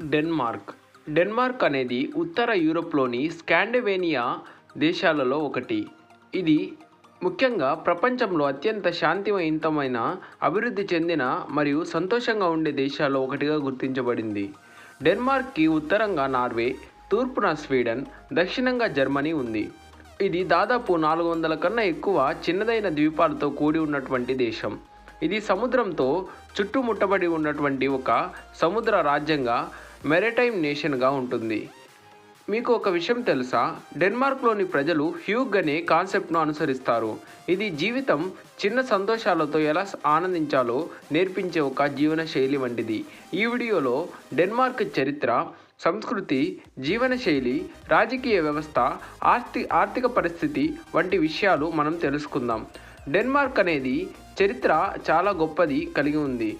Denmark. Denmark అనేది ఉత్తర యూరోప్లోని స్కాండివేనియా దేశాలలో ఒకటి. ఇది ముఖ్యంగా ప్రపంచంలో అత్యంత శాంతియుతమైన అభివృద్ధి చెందిన మరియు సంతోషంగా ఉండే దేశాల్లో ఒకటిగా గుర్తించబడింది. డెన్మార్క్కి ఉత్తరంగా నార్వే తూర్పున స్వీడన్ దక్షిణంగా జర్మనీ ఉంది. ఇది దాదాపు నాలుగు వందల కన్నా ఎక్కువ చిన్నదైన ద్వీపాలతో కూడి ఉన్నటువంటి దేశం. ఇది సముద్రంతో చుట్టుముట్టబడి ఉన్నటువంటి ఒక సముద్ర రాజ్యంగా మెరిటైమ్ నేషన్గా ఉంటుంది. మీకు ఒక విషయం తెలుసా? డెన్మార్క్లోని ప్రజలు హ్యూగ్ అనే కాన్సెప్ట్ను అనుసరిస్తారు. ఇది జీవితం చిన్న సంతోషాలతో ఎలా ఆనందించాలో నేర్పించే ఒక జీవన శైలి వంటిది. ఈ వీడియోలో డెన్మార్క్ చరిత్ర సంస్కృతి జీవనశైలి రాజకీయ వ్యవస్థ ఆర్థి ఆర్థిక పరిస్థితి వంటి విషయాలు మనం తెలుసుకుందాం. డెన్మార్క్ అనేది చరిత్ర చాలా గొప్పది కలిగి ఉంది.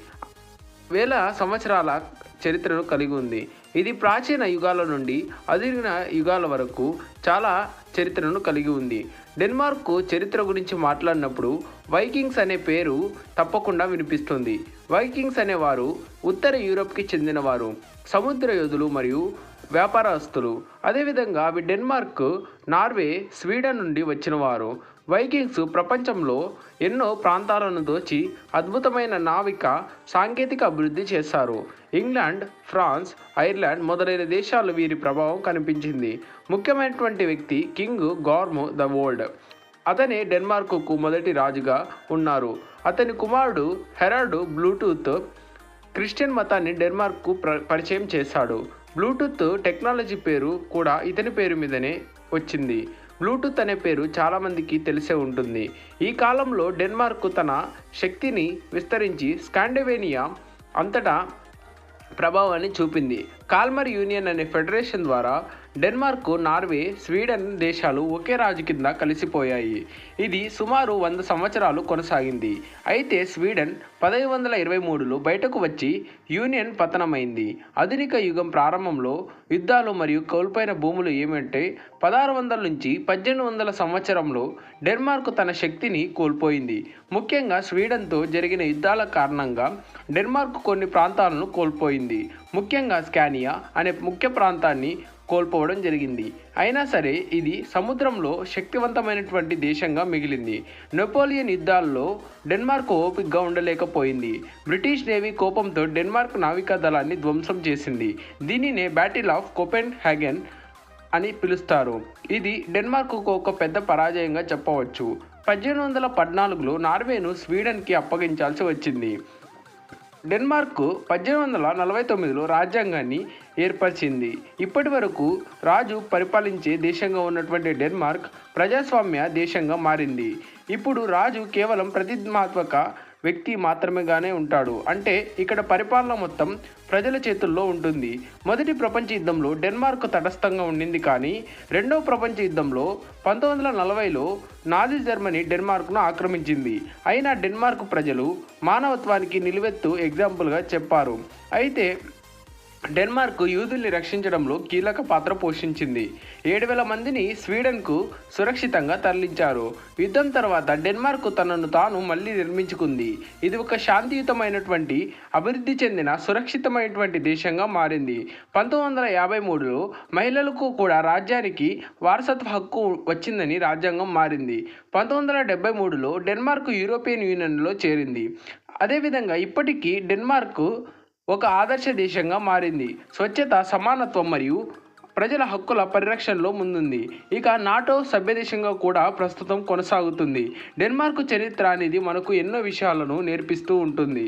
వేల సంవత్సరాల చరిత్రను కలిగి ఉంది. ఇది ప్రాచీన యుగాల నుండి అధునిక యుగాల వరకు చాలా చరిత్రను కలిగి ఉంది. డెన్మార్క్ చరిత్ర గురించి మాట్లాడినప్పుడు వైకింగ్స్ అనే పేరు తప్పకుండా వినిపిస్తుంది. వైకింగ్స్ అనేవారు ఉత్తర యూరోప్కి చెందినవారు సముద్ర యోధులు మరియు వ్యాపారస్తులు. అదేవిధంగా అవి డెన్మార్క్ నార్వే స్వీడన్ నుండి వచ్చినవారు. వైకింగ్స్ ప్రపంచంలో ఎన్నో ప్రాంతాలను దోచి అద్భుతమైన నావిక సాంకేతిక అభివృద్ధి చేశారు. ఇంగ్లాండ్ ఫ్రాన్స్ ఐర్లాండ్ మొదలైన దేశాలు వీరి ప్రభావం కనిపించింది. ముఖ్యమైనటువంటి వ్యక్తి కింగ్ గార్మ్ ద వరల్డ్. అతనే డెన్మార్క్కు మొదటి రాజుగా ఉన్నారు. అతని కుమారుడు హెరాల్డ్ బ్లూటూత్ క్రిస్టియన్ మతాన్ని డెన్మార్క్కు ప్ర పరిచయం చేశాడు. బ్లూటూత్ టెక్నాలజీ పేరు కూడా ఇతని పేరు మీదనే వచ్చింది. బ్లూటూత్ అనే పేరు చాలామందికి తెలిసే ఉంటుంది. ఈ కాలంలో డెన్మార్క్ తన శక్తిని విస్తరించి స్కాండివేనియా అంతటా ప్రభావాన్ని చూపింది. కాల్మర్ యూనియన్ అనే ఫెడరేషన్ ద్వారా డెన్మార్క్ నార్వే స్వీడన్ దేశాలు ఒకే రాజు కింద కలిసిపోయాయి. ఇది సుమారు వంద సంవత్సరాలు కొనసాగింది. అయితే స్వీడన్ పదహైదు వందల ఇరవై మూడులో బయటకు వచ్చి యూనియన్ పతనమైంది. ఆధునిక యుగం ప్రారంభంలో యుద్ధాలు మరియు కోల్పోయిన భూములు ఏమంటే పదహారు వందల నుంచి పద్దెనిమిది వందల సంవత్సరంలో డెన్మార్క్ తన శక్తిని కోల్పోయింది. ముఖ్యంగా స్వీడన్తో జరిగిన యుద్ధాల కారణంగా డెన్మార్క్ కొన్ని ప్రాంతాలను కోల్పోయింది. ముఖ్యంగా స్కానియా అనే ముఖ్య ప్రాంతాన్ని కోల్పోవడం జరిగింది. అయినా సరే ఇది సముద్రంలో శక్తివంతమైనటువంటి దేశంగా మిగిలింది. నెపోలియన్ యుద్ధాల్లో డెన్మార్క్ ఓపికగా ఉండలేకపోయింది. బ్రిటిష్ నేవీ కోపంతో డెన్మార్క్ నావికా దళాన్ని ధ్వంసం చేసింది. దీనినే బ్యాటిల్ ఆఫ్ కోపెన్ హ్యాగన్ అని పిలుస్తారు. ఇది డెన్మార్క్కు ఒక పెద్ద పరాజయంగా చెప్పవచ్చు. పద్దెనిమిది వందల పద్నాలుగులో నార్వేను స్వీడన్కి అప్పగించాల్సి వచ్చింది. డెన్మార్క్ పద్దెనిమిది వందల నలభై తొమ్మిదిలో రాజ్యాంగాన్ని ఏర్పరిచింది. ఇప్పటి వరకు రాజు పరిపాలించే దేశంగా ఉన్నటువంటి డెన్మార్క్ ప్రజాస్వామ్య దేశంగా మారింది. ఇప్పుడు రాజు కేవలం ప్రతిమాత్మక వ్యక్తి మాత్రమేగానే ఉంటాడు. అంటే ఇక్కడ పరిపాలన మొత్తం ప్రజల చేతుల్లో ఉంటుంది. మొదటి ప్రపంచ యుద్ధంలో డెన్మార్క్ తటస్థంగా ఉండింది కానీ రెండవ ప్రపంచ యుద్ధంలో పంతొమ్మిది వందల నలభైలో నాజీ జర్మనీ డెన్మార్క్ను ఆక్రమించింది. అయినా డెన్మార్క్ ప్రజలు మానవత్వానికి నిలువెత్తు ఎగ్జాంపుల్గా చెప్పారు. అయితే డెన్మార్క్ యూదుల్ని రక్షించడంలో కీలక పాత్ర పోషించింది. ఏడు వేల మందిని స్వీడన్కు సురక్షితంగా తరలించారు. యుద్ధం తర్వాత డెన్మార్క్ తనను తాను మళ్ళీ నిర్మించుకుంది. ఇది ఒక శాంతియుతమైనటువంటి అభివృద్ధి చెందిన సురక్షితమైనటువంటి దేశంగా మారింది. పంతొమ్మిది వందల యాభై మూడులో మహిళలకు కూడా రాజ్యానికి వారసత్వ హక్కు వచ్చిందని రాజ్యాంగం మారింది. పంతొమ్మిది వందల డెబ్బై మూడులో డెన్మార్క్ యూరోపియన్ యూనియన్లో చేరింది. అదేవిధంగా ఇప్పటికీ డెన్మార్క్ ఒక ఆదర్శ దేశంగా మారింది. స్వచ్ఛత సమానత్వం మరియు ప్రజల హక్కుల పరిరక్షణలో ముందుంది. ఇక నాటో సభ్యదేశంగా కూడా ప్రస్తుతం కొనసాగుతుంది. డెన్మార్క్ చరిత్ర అనేది మనకు ఎన్నో విషయాలను నేర్పిస్తూ ఉంటుంది.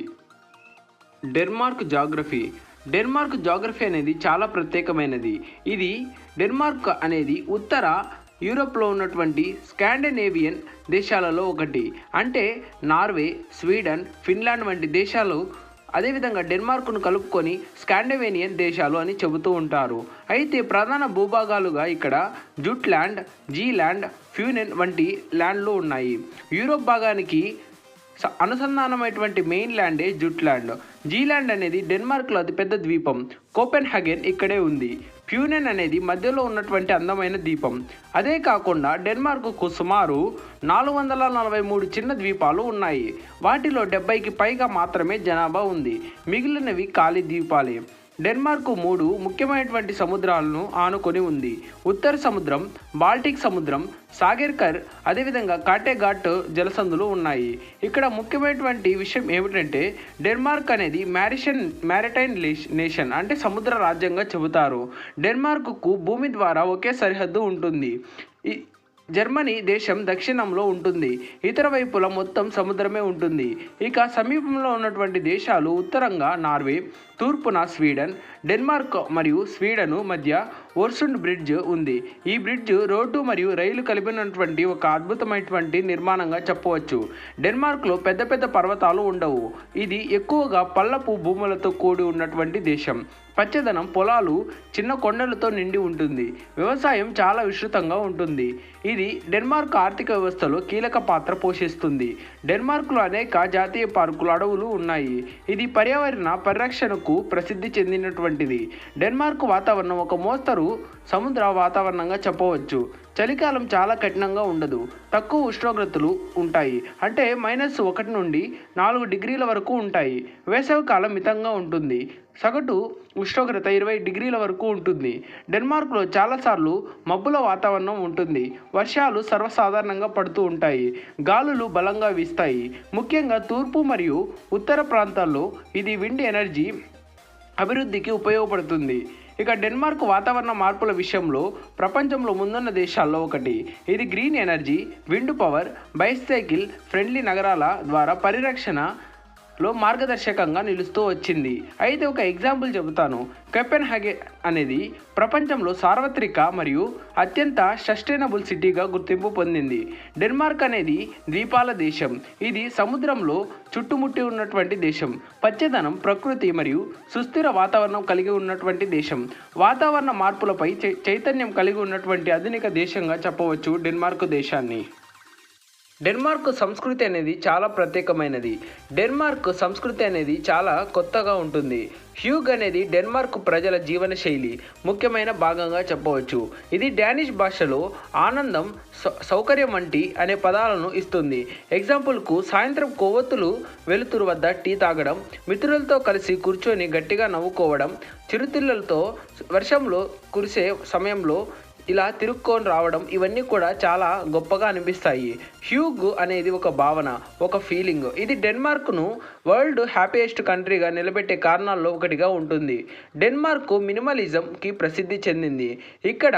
Denmark geography. డెన్మార్క్ జాగ్రఫీ అనేది చాలా ప్రత్యేకమైనది. ఇది డెన్మార్క్ అనేది ఉత్తర యూరోప్లో ఉన్నటువంటి స్కాండినేవియన్ దేశాలలో ఒకటి. అంటే నార్వే స్వీడన్ ఫిన్లాండ్ వంటి దేశాలు అదేవిధంగా డెన్మార్క్ను కలుపుకొని స్కాండివేనియన్ దేశాలు అని చెబుతూ ఉంటారు. అయితే ప్రధాన భూభాగాలుగా ఇక్కడ జుట్లాండ్ జీలాండ్ ఫ్యూనెన్ వంటి ల్యాండ్లు ఉన్నాయి. యూరోప్ భాగానికి అనుసంధానమైనటువంటి మెయిన్ ల్యాండే జుట్లాండ్. జీలాండ్ అనేది డెన్మార్క్లో అతిపెద్ద ద్వీపం. కోపెన్ హగెన్ ఇక్కడే ఉంది. ఫ్యూనెన్ అనేది మధ్యలో ఉన్నటువంటి అందమైన ద్వీపం. అదే కాకుండా డెన్మార్క్కు సుమారు నాలుగు వందల నలభై మూడు చిన్న ద్వీపాలు ఉన్నాయి. వాటిలో డెబ్బైకి పైగా మాత్రమే జనాభా ఉంది. మిగిలినవి ఖాళీ ద్వీపాలే. డెన్మార్క్ మూడు ముఖ్యమైనటువంటి సముద్రాలను ఆనుకొని ఉంది. ఉత్తర సముద్రం బాల్టిక్ సముద్రం సాగర్కర్ అదేవిధంగా కాటేఘాట్ జలసంధులు ఉన్నాయి. ఇక్కడ ముఖ్యమైనటువంటి విషయం ఏమిటంటే డెన్మార్క్ అనేది మ్యారిషన్ మ్యారిటైన్ నేషన్ అంటే సముద్ర రాజ్యంగా చెబుతారు. డెన్మార్క్కు భూమి ద్వారా ఒకే సరిహద్దు ఉంటుంది. ఈ జర్మనీ దేశం దక్షిణంలో ఉంటుంది. ఇతర వైపుల మొత్తం సముద్రమే ఉంటుంది. ఇక సమీపంలో ఉన్నటువంటి దేశాలు ఉత్తరంగా నార్వే తూర్పున స్వీడన్ డెన్మార్క్ మరియు స్వీడను మధ్య ఓర్సుండ్ బ్రిడ్జ్ ఉంది. ఈ బ్రిడ్జ్ రోడ్డు మరియు రైలు కలిపినటువంటి ఒక అద్భుతమైనటువంటి నిర్మాణంగా చెప్పవచ్చు. డెన్మార్క్లో పెద్ద పెద్ద పర్వతాలు ఉండవు. ఇది ఎక్కువగా పల్లపు భూములతో కూడి ఉన్నటువంటి దేశం. పచ్చదనం పొలాలు చిన్న కొండలతో నిండి ఉంటుంది. వ్యవసాయం చాలా విస్తృతంగా ఉంటుంది. ఇది డెన్మార్క్ ఆర్థిక వ్యవస్థలో కీలక పాత్ర పోషిస్తుంది. డెన్మార్క్లో అనేక జాతీయ పార్కులు అడవులు ఉన్నాయి. ఇది పర్యావరణ పరిరక్షణకు ప్రసిద్ధి చెందినటువంటిది. డెన్మార్క్ వాతావరణం ఒక మోస్తరు సముద్ర వాతావరణంగా చెప్పవచ్చు. చలికాలం చాలా కఠినంగా ఉండదు. తక్కువ ఉష్ణోగ్రతలు ఉంటాయి. అంటే మైనస్ ఒకటి నుండి నాలుగు డిగ్రీల వరకు ఉంటాయి. వేసవికాలం మితంగా ఉంటుంది. సగటు ఉష్ణోగ్రత ఇరవై డిగ్రీల వరకు ఉంటుంది. డెన్మార్క్లో చాలాసార్లు మబ్బుల వాతావరణం ఉంటుంది. వర్షాలు సర్వసాధారణంగా పడుతూ ఉంటాయి. గాలులు బలంగా వీస్తాయి. ముఖ్యంగా తూర్పు మరియు ఉత్తర ప్రాంతాల్లో ఇది విండ్ ఎనర్జీ అభివృద్ధికి ఉపయోగపడుతుంది. ఇక డెన్మార్క్ వాతావరణ మార్పుల విషయంలో ప్రపంచంలో ముందున్న దేశాల్లో ఒకటి. ఇది green energy wind power bicycle friendly నగరాల ద్వారా పరిరక్షణ లో మార్గదర్శకంగా నిలుస్తూ వచ్చింది. అయితే ఒక ఎగ్జాంపుల్ చెబుతాను. కెపెన్ హగే అనేది ప్రపంచంలో సార్వత్రిక మరియు అత్యంత సస్టైనబుల్ సిటీగా గుర్తింపు పొందింది. డెన్మార్క్ అనేది ద్వీపాల దేశం. ఇది సముద్రంలో చుట్టుముట్టి ఉన్నటువంటి దేశం. పచ్చదనం ప్రకృతి మరియు సుస్థిర వాతావరణం కలిగి ఉన్నటువంటి దేశం. వాతావరణ మార్పులపై చై- చైతన్యం కలిగి ఉన్నటువంటి ఆధునిక దేశంగా చెప్పవచ్చు డెన్మార్క్ దేశాన్ని. డెన్మార్క్ సంస్కృతి అనేది చాలా ప్రత్యేకమైనది. డెన్మార్క్ సంస్కృతి అనేది చాలా కొత్తగా ఉంటుంది. హ్యూగ్ అనేది డెన్మార్క్ ప్రజల జీవన శైలి ముఖ్యమైన భాగంగా చెప్పవచ్చు. ఇది డానిష్ భాషలో ఆనందం సౌ- సౌకర్యం వంటి అనే పదాలను ఇస్తుంది. ఎగ్జాంపుల్కు సాయంత్రం కొవ్వొత్తులు వెలుతురు వద్ద టీ తాగడం మిత్రులతో కలిసి కూర్చొని గట్టిగా నవ్వుకోవడం చిరుతిళ్ళలతో వర్షంలో కురిసే సమయంలో ఇలా తిరుక్కొని రావడం ఇవన్నీ కూడా చాలా గొప్పగా అనిపిస్తాయి. హ్యూగ్ అనేది ఒక భావన ఒక ఫీలింగ్. ఇది డెన్మార్క్ను వరల్డ్ హ్యాపీయెస్ట్ కంట్రీగా నిలబెట్టే కారణాల్లో ఒకటిగా ఉంటుంది. డెన్మార్క్ మినిమలిజంకి ప్రసిద్ధి చెందింది. ఇక్కడ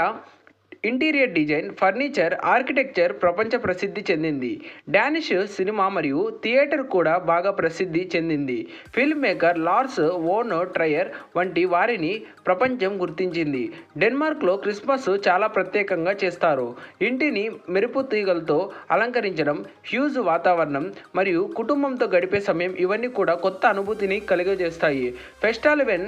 ఇంటీరియర్ డిజైన్ ఫర్నిచర్ ఆర్కిటెక్చర్ ప్రపంచ ప్రసిద్ధి చెందింది. డానిష్ సినిమా మరియు థియేటర్ కూడా బాగా ప్రసిద్ధి చెందింది. Film maker Lars von Trier వంటి వారిని ప్రపంచం గుర్తించింది. డెన్మార్క్లో క్రిస్మస్ చాలా ప్రత్యేకంగా చేస్తారు. ఇంటిని మెరుపు తీగలతో అలంకరించడం హ్యూజ్ వాతావరణం మరియు కుటుంబంతో గడిపే సమయం ఇవన్నీ కూడా కొత్త అనుభూతిని కలిగజేస్తాయి. ఫెస్టాలివెన్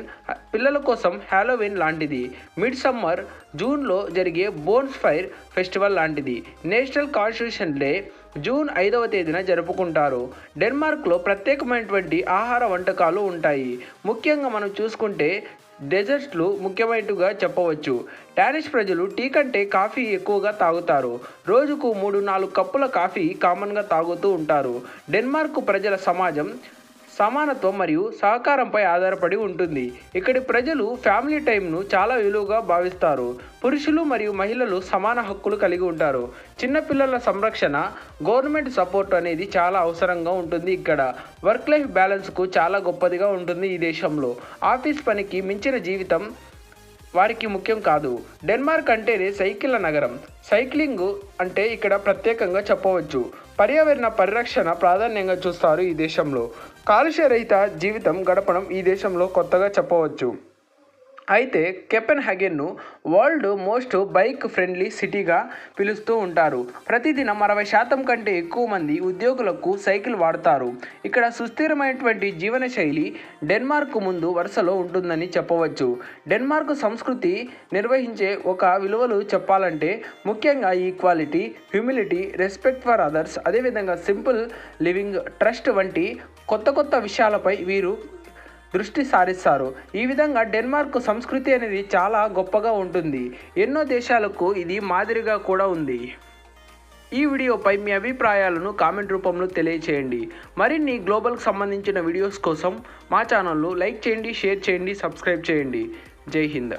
పిల్లల కోసం హ్యాలోవిన్ లాంటిది. మిడ్ సమ్మర్ జూన్లో జరిగే బోన్స్ ఫైర్ ఫెస్టివల్ లాంటిది. నేషనల్ కాన్స్టిట్యూషన్ డే జూన్ ఐదవ తేదీన జరుపుకుంటారు. డెన్మార్క్లో ప్రత్యేకమైనటువంటి ఆహార వంటకాలు ఉంటాయి. ముఖ్యంగా మనం చూసుకుంటే డెజర్ట్లు ముఖ్యమైనవిగా చెప్పవచ్చు. డానిష్ ప్రజలు టీ కంటే కాఫీ ఎక్కువగా తాగుతారు. రోజుకు మూడు నాలుగు కప్పుల కాఫీ కామన్గా తాగుతూ ఉంటారు. డెన్మార్క్ ప్రజల సమాజం సమానత్వం మరియు సహకారంపై ఆధారపడి ఉంటుంది. ఇక్కడి ప్రజలు ఫ్యామిలీ టైంను చాలా విలువగా భావిస్తారు. పురుషులు మరియు మహిళలు సమాన హక్కులు కలిగి ఉంటారు. చిన్నపిల్లల సంరక్షణ గవర్నమెంట్ సపోర్ట్ అనేది చాలా అవసరంగా ఉంటుంది ఇక్కడ. వర్క్ లైఫ్ బ్యాలెన్స్కు చాలా గొప్పదిగా ఉంటుంది ఈ దేశంలో. ఆఫీస్ పనికి మించిన జీవితం వారికి ముఖ్యం కాదు. డెన్మార్క్ అంటేనే సైకిళ్ళ నగరం. సైక్లింగ్ అంటే ఇక్కడ ప్రత్యేకంగా చెప్పవచ్చు. పర్యావరణ పరిరక్షణ ప్రాధాన్యంగా చూస్తారు ఈ దేశంలో. కాలుష్య రహిత జీవితం గడపడం ఈ దేశంలో కొత్తగా చెప్పవచ్చు. అయితే కెపెన్ హగెన్ను వరల్డ్ మోస్ట్ బైక్ ఫ్రెండ్లీ సిటీగా పిలుస్తూ ఉంటారు. ప్రతిదినం అరవై శాతం కంటే ఎక్కువ మంది ఉద్యోగులకు సైకిల్ వాడతారు. ఇక్కడ సుస్థిరమైనటువంటి జీవనశైలి డెన్మార్క్ ముందు వరుసలో ఉంటుందని చెప్పవచ్చు. డెన్మార్క్ సంస్కృతి నిర్వహించే ఒక విలువలు చెప్పాలంటే ముఖ్యంగా equality humility respect for others అదేవిధంగా సింపుల్ లివింగ్ ట్రస్ట్ వంటి కొత్త కొత్త విషయాలపై వీరు దృష్టి సారిస్తారు. ఈ విధంగా డెన్మార్క్ సంస్కృతి అనేది చాలా గొప్పగా ఉంటుంది. ఎన్నో దేశాలకు ఇది మాదిరిగా కూడా ఉంది. ఈ వీడియోపై మీ అభిప్రాయాలను కామెంట్ రూపంలో తెలియచేయండి. మరిన్ని గ్లోబల్కి సంబంధించిన వీడియోస్ కోసం మా ఛానల్ను లైక్ చేయండి షేర్ చేయండి సబ్స్క్రైబ్ చేయండి. జై హింద్.